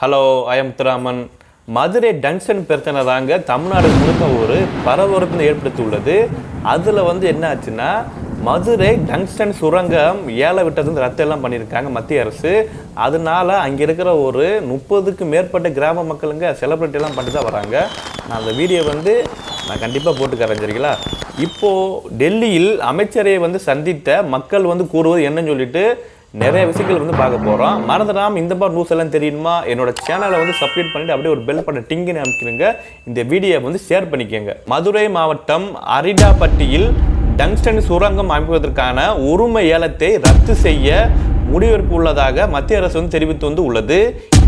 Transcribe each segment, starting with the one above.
Hello அயமுத்துராமன் Muthuraman Madurai junction பிரச்சனை தாங்க தமிழ்நாடு முழுக்க ஒரு பரபரப்பு ஏற்படுத்தியுள்ளது. அதில் வந்து என்ன ஆச்சுன்னா மதுரை டங்ஷன் சுரங்கம் ஏழை விட்டது வந்து ரத்து எல்லாம் பண்ணியிருக்காங்க மத்திய அரசு. அதனால அங்கே இருக்கிற ஒரு முப்பதுக்கு மேற்பட்ட கிராம மக்களுங்க செலிப்ரிட்டி எல்லாம் பண்ணிட்டு தான் வராங்க. நான் அந்த வீடியோ வந்து நான் கண்டிப்பாக போட்டுக்கறேன் சரிங்களா? இப்போது டெல்லியில் அமைச்சரை வந்து சந்தித்த மக்கள் வந்து கூறுவது என்னன்னு சொல்லிட்டு நிறைய விஷயங்கள் வந்து பார்க்க போகிறோம் மறந்துடாம இந்த மாதிரி நியூஸ் எல்லாம் தெரியுமா? என்னோட சேனலை வந்து சப்ஸ்கிரைப் பண்ணிட்டு அப்படியே ஒரு பெல் பண்ண டிங்குன்னு அமைக்கிறீங்க இந்த வீடியோ வந்து ஷேர் பண்ணிக்கோங்க. மதுரை மாவட்டம் அரிடாப்பட்டியில் டங்ஸ்டன் சுரங்கம் அமைப்பதற்கான உரிமை ஏலத்தை ரத்து செய்ய முடிவெடுப்பு உள்ளதாக மத்திய அரசு வந்து தெரிவித்து வந்து உள்ளது.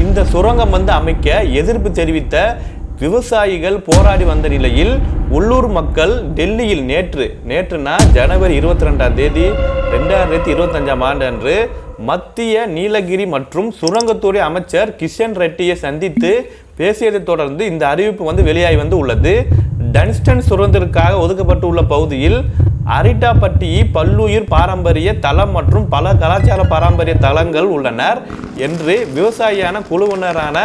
இந்த சுரங்கம் வந்து அமைக்க எதிர்ப்பு தெரிவித்த விவசாயிகள் போராடி வந்த நிலையில் உள்ளூர் மக்கள் டெல்லியில் நேற்று நேற்றுனா ஜனவரி இருபத்தி ரெண்டாம் தேதி ரெண்டாயிரத்தி இருபத்தஞ்சாம் ஆண்டு அன்று மத்திய நீலகிரி மற்றும் சுரங்கத்துறை அமைச்சர் கிஷன் ரெட்டியை சந்தித்து பேசியதைத் தொடர்ந்து இந்த அறிவிப்பு வந்து வெளியாகி வந்து உள்ளது. டன்ஸ்டன் சுரங்கத்திற்காக ஒதுக்கப்பட்டுள்ள பகுதியில் அரிட்டாப்பட்டி பல்லுயிர் பாரம்பரிய தளம் மற்றும் பல கலாச்சார பாரம்பரிய தலங்கள் உள்ளனர் என்று விவசாயியான குழுவினரான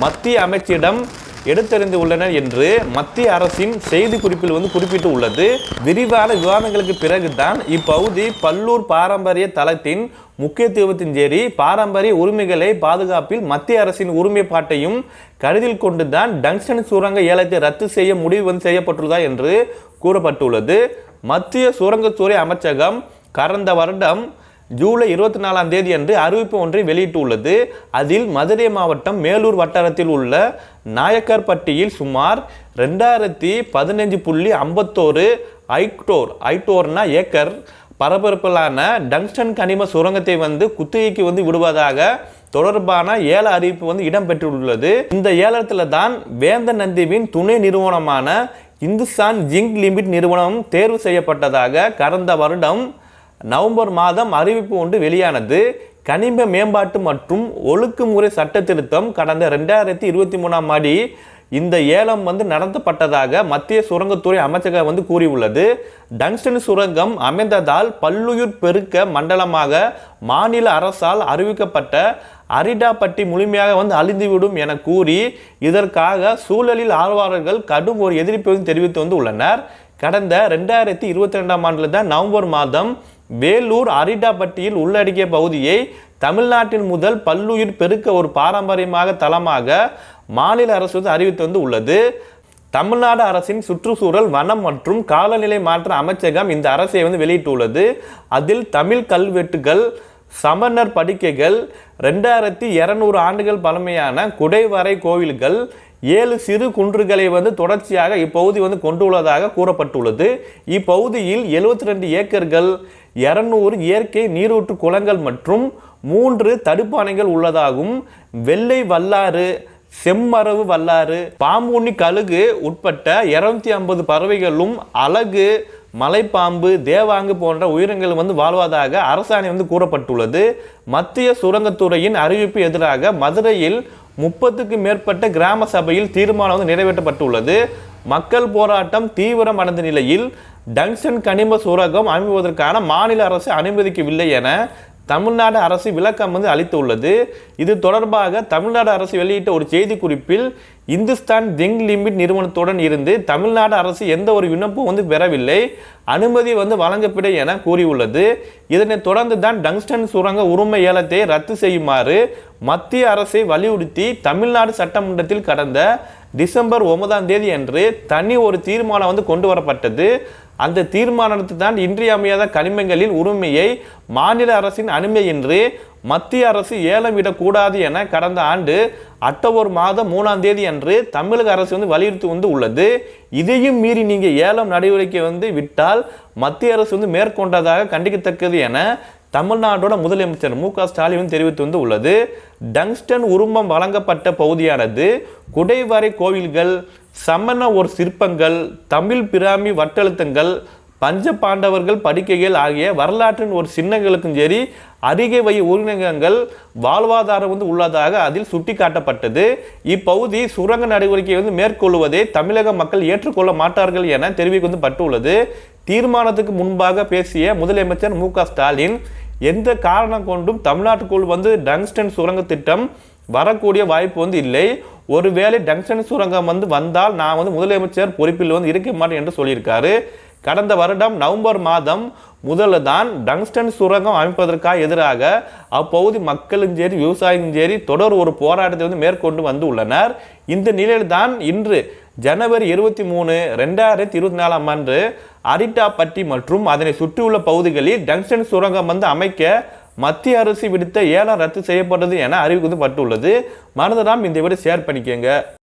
மத்திய அமைச்சிடம் எடுத்தறிந்து உள்ளனர் என்று மத்திய அரசின் செய்தி குறிப்பில் வந்து குறிப்பிட்டு உள்ளது விரிவான விவாதங்களுக்கு பிறகுதான் இப்பகுதி பல்லூர் பாரம்பரிய தளத்தின் முக்கியத்துவத்தின் சரி பாரம்பரிய உரிமைகளை பாதுகாப்பில் மத்திய அரசின் உரிமைப்பாட்டையும் கருதில் கொண்டுதான் டங்ஸ்டன் சுரங்க ஏலத்தை ரத்து செய்ய முடிவு வந்து செய்யப்பட்டுள்ளதா என்று கூறப்பட்டுள்ளது. மத்திய சுரங்கத்துறை அமைச்சகம் கடந்த வருடம் ஜூலை இருபத்தி நாலாம் தேதி அன்று அறிவிப்பு ஒன்றை வெளியிட்டுள்ளது. அதில் மதுரை மாவட்டம் மேலூர் வட்டாரத்தில் உள்ள நாயக்கர்பட்டியில் சுமார் ரெண்டாயிரத்தி பதினஞ்சு புள்ளி ஐம்பத்தோரு ஐக்டோர் ஐட்டோர்னா ஏக்கர் பரபரப்பிலான டங்ஸ்டன் கனிம சுரங்கத்தை வந்து குத்தகைக்கு வந்து விடுவதாக தொடர்பான ஏல அறிவிப்பு வந்து இடம்பெற்றுள்ளது. இந்த ஏலத்தில் தான் வேந்த நந்திவின் துணை நிறுவனமான இந்துஸ்தான் ஜிங்க் லிமிட் நிறுவனம் தேர்வு செய்யப்பட்டதாக கடந்த வருடம் நவம்பர் மாதம் அறிவிப்பு ஒன்று வெளியானது. கனிம மேம்பாட்டு மற்றும் ஒழுக்குமுறை சட்ட திருத்தம் கடந்த ரெண்டாயிரத்தி இருபத்தி மூணாம் ஆடி இந்த ஏலம் வந்து நடத்தப்பட்டதாக மத்திய சுரங்கத்துறை அமைச்சகம் வந்து கூறியுள்ளது. டங்ஸ்டன் சுரங்கம் அமைந்ததால் பல்லுயிர் பெருக்க மண்டலமாக மாநில அரசால் அறிவிக்கப்பட்ட அரிடாப்பட்டி முழுமையாக வந்து அழிந்துவிடும் என கூறி இதற்காக சூழலில் ஆர்வலர்கள் கடும் ஒரு எதிர்ப்பை தெரிவித்து வந்து உள்ளனர் கடந்த ரெண்டாயிரத்தி இருபத்தி ரெண்டாம் ஆண்டில் தான் நவம்பர் மாதம் வேலூர் அரிடாப்பட்டியில் உள்ளடக்கிய பகுதியை தமிழ்நாட்டின் முதல் பல்லுயிர் பெருக்க ஒரு பாரம்பரியமாக தளமாக மாநில அரசு வந்து அறிவித்து வந்து உள்ளது. தமிழ்நாடு அரசின் சுற்றுச்சூழல் வனம் மற்றும் காலநிலை மாற்ற அமைச்சகம் இந்த அரசை வந்து வெளியிட்டுள்ளது. அதில் தமிழ் கல்வெட்டுகள் சமணர் படுக்கைகள் ரெண்டாயிரத்தி இரநூறு ஆண்டுகள் பழமையான குடைவரை கோவில்கள் ஏழு சிறு குன்றுகளை வந்து தொடர்ச்சியாக இப்பகுதி வந்து கொண்டுள்ளதாக கூறப்பட்டுள்ளது. இப்பகுதியில் எழுபத்தி ரெண்டு ஏக்கர்கள் இரநூறு இயற்கை நீரூற்று குளங்கள் மற்றும் மூன்று தடுப்பானைகள் உள்ளதாகும். வெள்ளை வல்லாறு செம்மரவு வல்லாறு பாம்புண்ணி கழுகு உட்பட்ட இருநூத்தி ஐம்பது பறவைகளும் அழகு மலைப்பாம்பு தேவாங்கு போன்ற உயிரினங்கள் வந்து வாழ்வதாக அரசாணை வந்து கூறப்பட்டுள்ளது. மத்திய சுரங்கத்துறையின் அறிவிப்பு எதிராக மதுரையில் முப்பத்துக்கு மேற்பட்ட கிராம சபையில் தீர்மானம் வந்து நிறைவேற்றப்பட்டுள்ளது. மக்கள் போராட்டம் தீவிரம் அடைந்த நிலையில் டங்ஷன் கனிம சுரங்கம் அமைவதற்கான மாநில அரசு அனுமதிக்கவில்லை என தமிழ்நாடு அரசு விளக்கம் வந்து அளித்துள்ளது. இது தொடர்பாக தமிழ்நாடு அரசு வெளியிட்ட ஒரு செய்தி குறிப்பில் இந்துஸ்தான் ஜிங்க் லிமிட் நிறுவனத்துடன் இருந்து தமிழ்நாடு அரசு எந்த ஒரு விண்ணப்பம் வந்து பெறவில்லை. அனுமதி வந்து வழங்கப்பட என கூறியுள்ளது. இதனைத் தொடர்ந்து தான் டங்ஸ்டன் சுரங்க உரிமை ஏலத்தை ரத்து செய்யுமாறு மத்திய அரசை வலியுறுத்தி தமிழ்நாடு சட்டமன்றத்தில் கடந்த டிசம்பர் ஒன்பதாம் தேதி அன்று தனி ஒரு தீர்மானம் வந்து கொண்டு வரப்பட்டது. அந்த தீர்மானத்தை தான் இன்றியமையாத கனிமங்களின் உரிமையை மாநில அரசின் அனுமையின்றி மத்திய அரசு ஏலம் விடக்கூடாது என கடந்த ஆண்டு அக்டோபர் மாதம் மூணாம் தேதி அன்று தமிழக அரசு வந்து வலியுறுத்தி வந்து உள்ளது. இதையும் மீறி நீங்கள் ஏலம் நடவடிக்கை வந்து விட்டால் மத்திய அரசு வந்து மேற்கொண்டதாக கண்டிக்கத்தக்கது என தமிழ்நாடோட முதலமைச்சர் மு க ஸ்டாலின் தெரிவித்து வந்து உள்ளது டங்ஸ்டன் உருமம் வழங்கப்பட்ட பகுதியானது குடைவரை கோவில்கள் சமண ஒரு சிற்பங்கள் தமிழ் பிராமி வட்டெழுத்தங்கள் பஞ்ச பாண்டவர்கள் படுக்கைகள் ஆகிய வரலாற்றின் ஒரு சின்னங்களுக்கும் சரி அருகே வை உயிரினங்கள் வாழ்வாதாரம் வந்து உள்ளதாக அதில் சுட்டிக்காட்டப்பட்டது. இப்பகுதி சுரங்க நடவடிக்கை வந்து மேற்கொள்வதை தமிழக மக்கள் ஏற்றுக்கொள்ள மாட்டார்கள் என தெரிவிக்கப்பட்டுள்ளது தீர்மானத்துக்கு முன்பாக பேசிய முதலமைச்சர் மு க ஸ்டாலின் எந்த காரணம் கொண்டும் தமிழ்நாட்டுக்குள் வந்து டங்ஸ்டன் சுரங்க திட்டம் வரக்கூடிய வாய்ப்பு வந்து இல்லை. ஒருவேளை டங்ஸ்டன் சுரங்கம் வந்து வந்தால் நான் வந்து முதலமைச்சர் பொறுப்பில் வந்து இருக்க மாட்டேன் என்று சொல்லியிருக்காரு. கடந்த வருடம் நவம்பர் மாதம் முதல்ல தான் டங்ஸ்டன் சுரங்கம் அமைப்பதற்காக எதிராக அப்பகுதி மக்களும் சரி விவசாயிகளும் சரி தொடர் ஒரு போராட்டத்தை வந்து மேற்கொண்டு வந்து உள்ளனர். இந்த நிலையில் தான் இன்று ஜனவரி இருபத்தி மூணு ரெண்டாயிரத்தி இருபத்தி நாலாம் ஆண்டு அரிட்டாப்பட்டி மற்றும் அதனை சுற்றியுள்ள பகுதிகளில் டங்ஸ்டன் சுரங்கம் வந்து அமைக்க மத்திய அரசு விடுத்த ஏலம் ரத்து செய்யப்பட்டது என அறிவிக்கப்பட்டுள்ளது. மறந்துடாம இந்த வீடியோ ஷேர் பண்ணிக்கோங்க.